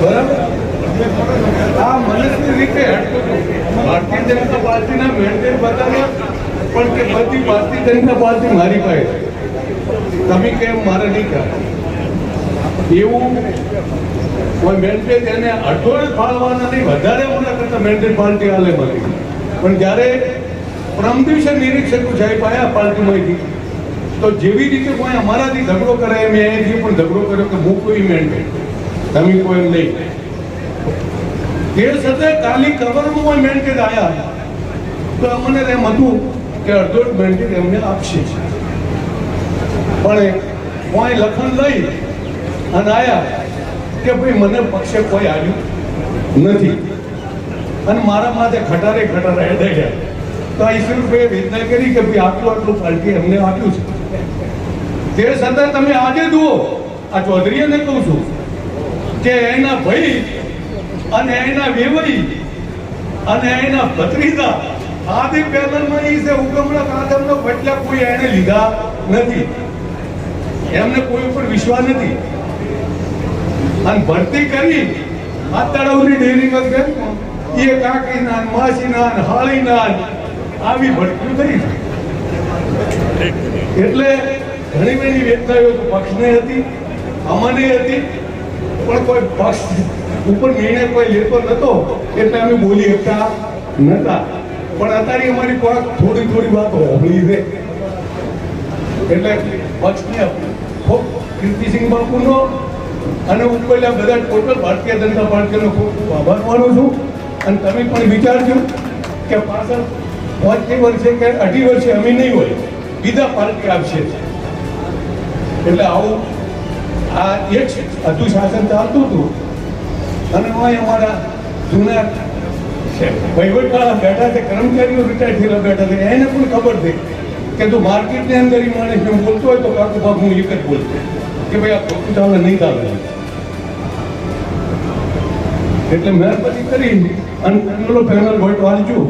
બરાબર? આ મનસ્વી રીતે ભારતીય જનતા પાર્ટીના મેન્ટેન બતાવ્યા પણ કે બધી ભારતીય જનતા પાર્ટી મારી પાસે તમે કેમ મારે નહીં કરે એવું મેન્ડેટ એને અડધો ફાળવાના નહીં, વધારે ઓલા કરતા મેન્ટેન પાર્ટી હાલે મળી પણ જ્યારે પ્રમ દિવસે નિરીક્ષકો સાહેબ આવ્યા પાર્ટીમાંથી, તો જેવી રીતે કોઈ અમારાથી ઝઘડો કરે, મેં એ પણ ઝઘડો કર્યો કે હું કોઈ મેન્ડેટ તમે કોઈ એમ નહીં તે સાથે કાલી કવરમાં કોઈ મેન્ડેટ આવ્યા તો અમને એમ હતું કે અડધો જ મેન્ડેટ એમને આપશે પણ કોઈ લખન લઈ અને આયા કે ભાઈ મને પક્ષે કોઈ આવ્યું નથી અને મારા માથે ખટારે ખટારે ગયા તો આ ઈશ્વરભાઈએ વેદના કરી કે ભાઈ આટલું આટલું પાર્ટી અમને આપ્યું છે તે છતાં તમે આજે જુઓ આ ચૌધરીને કહું છું કે એના ભાઈ અને એના વેવઈ અને એના ભત્રીજા આદિ પેનલમાં ઈ છે ઉગમણા કાદમનો બદલા કોઈ એને લીધા નથી. એમને કોઈ ઉપર વિશ્વાસ નથી. અને ભરતી કરી આ તળવની ડેરીમાં ગઈ એ કાકીના માસીના હાળીના આવી ભરતી થઈ એટલે ઘણી બધી વેદનાઓ પક્ષને હતી, અમને હતી. પણ કોઈ પક્ષ ઉપર નિર્ણય કોઈ લેતો નતો, એટલે અમે બોલી શકતા નતા. પણ અત્યારે અમારી કોઈ થોડી થોડી વાતો હોબળી છે. એટલે પક્ષને ખૂબ કીર્તિસિંહ બાપુનો અને ઉપરલા બધા ટોટલ ભારતીય જનતા પાર્ટીનો ખૂબ આભાર માનું છું. અને તમે પણ વિચારજો કે પાછળ પાંચથી વર્ષે કે અઢી વર્ષે અમે નહીં હોય, બીજા પાર્ટી આપશે એટલે આવું આ એક હતું શાસન ચાલતું હતું. અને અહીં અમારા જૂના વહીવટવાળા બેઠા છે કર્મચારીઓ રિટાયર થયેલા બેઠા છે. એને પણ ખબર છે કે તું માર્કેટની અંદર એ માણસ જેમ બોલતો હોય તો કાકુ બાપુ હું એક જ બોલતો કે ભાઈ આ ખોટું ચાલે નહીં ચાલે એટલે મહેરબાની કરી અને પેનલ વોટ વાંચું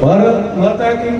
ભારત માતા કી